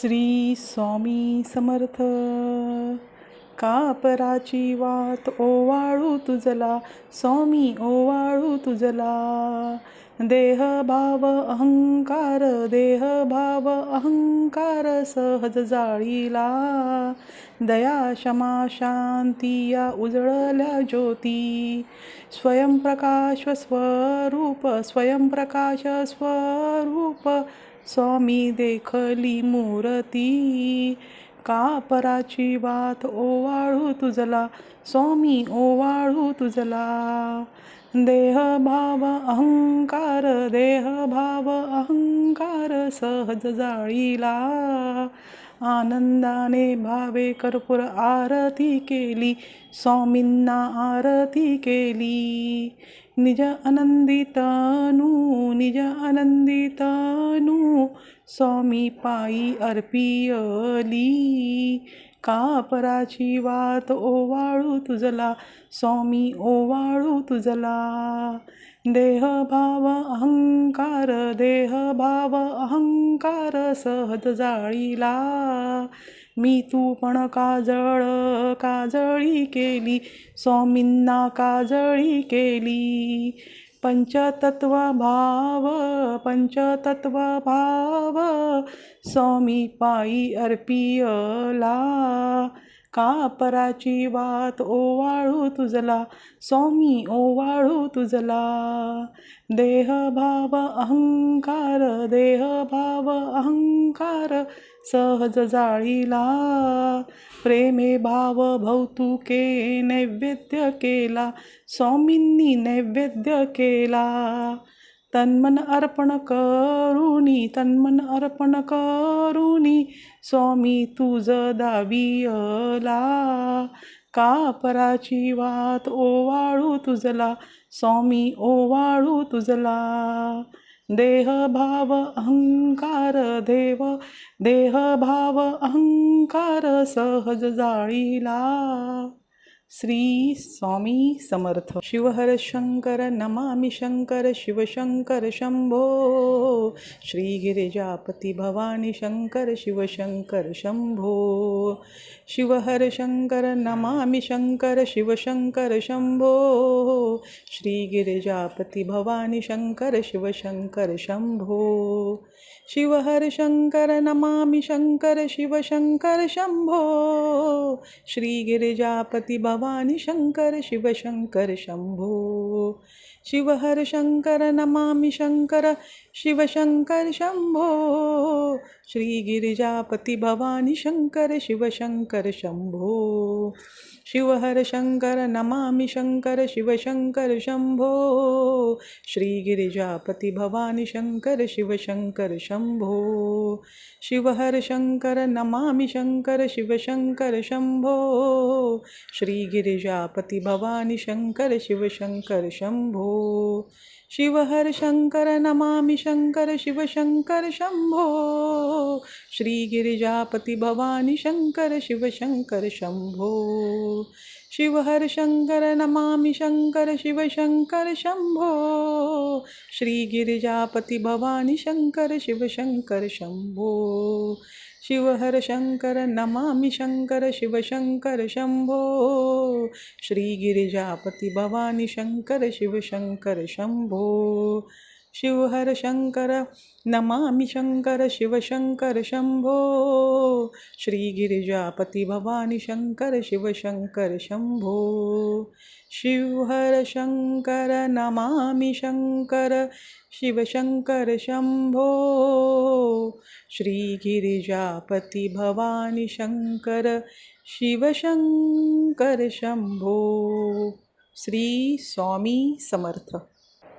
श्री स्वामी समर्थ. कापराची वात ओवाळू तुझला स्वामी ओवाळू तुझला. देह भाव अहंकार देह भाव अहंकार सहज जाळीला. दया क्षमा शांती या उजळल्या ज्योती. स्वयंप्रकाश स्वरूप स्वयंप्रकाश स्वरूप स्वामी देखली मूर्ती. कापराची वात ओवाळू तुझला स्वामी ओवाळू तुझला. देह भाव अहंकार देह भाव अहंकार. सहज जाळीला आनंदाने भावे कर्पूर आरती केली स्वामींना आरती केली. निज आनंदितानू निज आनंदितानू स्वामी पायी अर्पियली. कापराची वात ओवाळू तुझला स्वामी ओवाळू तुझला. देह भाव अहंकार देह भाव अहंकार सहज जाळीला. मी तू पण काजळ काजळी केली. स्वामींना काजळी केली. पंचतत्व भाव पंचतत्व भाव स्वामी पायी अर्पियला. कापराची वात ओवाळू तुझला स्वामी ओवाळू तुझला. देह भाव अहंकार देह भाव अहंकार सहज जाळीला. प्रेमे भाव भौतुके नैवेद्य केला स्वामींनी नैवेद्य केला. तन्मन अर्पण करुणी तन्मन अर्पण करुणी स्वामी तुझ दावियला. कापराची वात ओवाळू तुझला स्वामी ओवाळू तुझला. देह भाव अहंकार देव देह भाव अहंकार सहज जाळीला. श्री स्वामी समर्थ. शिवहर शंकर नमामि शंकर शिवशंकर शंभो. श्री गिरिजापती भवानी शंकर शिवशंकर शंभो. शिवहर शंकर नमामि शंकर शिवशंकर शंभो. श्री गिरिजापती भवानी शंकर शिवशंकर शंभो. शिवहर शंकर नमामि शंकर शिवशंकर शंभो. श्री गिरिजापती भवानी शंकर शिवशंकर शंभो। शिवहर शंकर नमामि शंकर शिवशंकर शंभो। श्री गिरिजापती भवानी शंकर शिवशंकर शंभो। शिवहर शंकर नमामि शंकर शिवशंकर शंभो। श्री गिरिजापती भवानी शंकर शिवशंकर शंभो। शिवहर शंकर नमामि शंकर शिवशंकर शंभो। श्री गिरिजापती भवानी शंकर शिवशंकर शंभो। शिवहर शंकर नमामि शंकर शिवशंकर शंभो। श्री गिरिजापती भवानी शंकर शिवशंकर शंभो। शिवहर शंकर नमामि शंकर शिवशंकर शंभो। श्री गिरिजापति भवानी शंकर शिवशंकर शंभो। शिवहर शंकर नमामि शंकर शिवशंकर शंभो। श्री गिरिजापति भवानी शंकर शिवशंकर शंभो। शिवहर शंकर नमामि शंकर शिवशंकर शंभो। श्रीगिरिजापती भवानी शंकर शिवशंकर शंभो। शिवहर शंकर नमामि शंकर शिवशंकर शंभो। श्रीगिरिजापती भवानी शंकर शिवशंकर शंभो। श्री स्वामी समर्थ।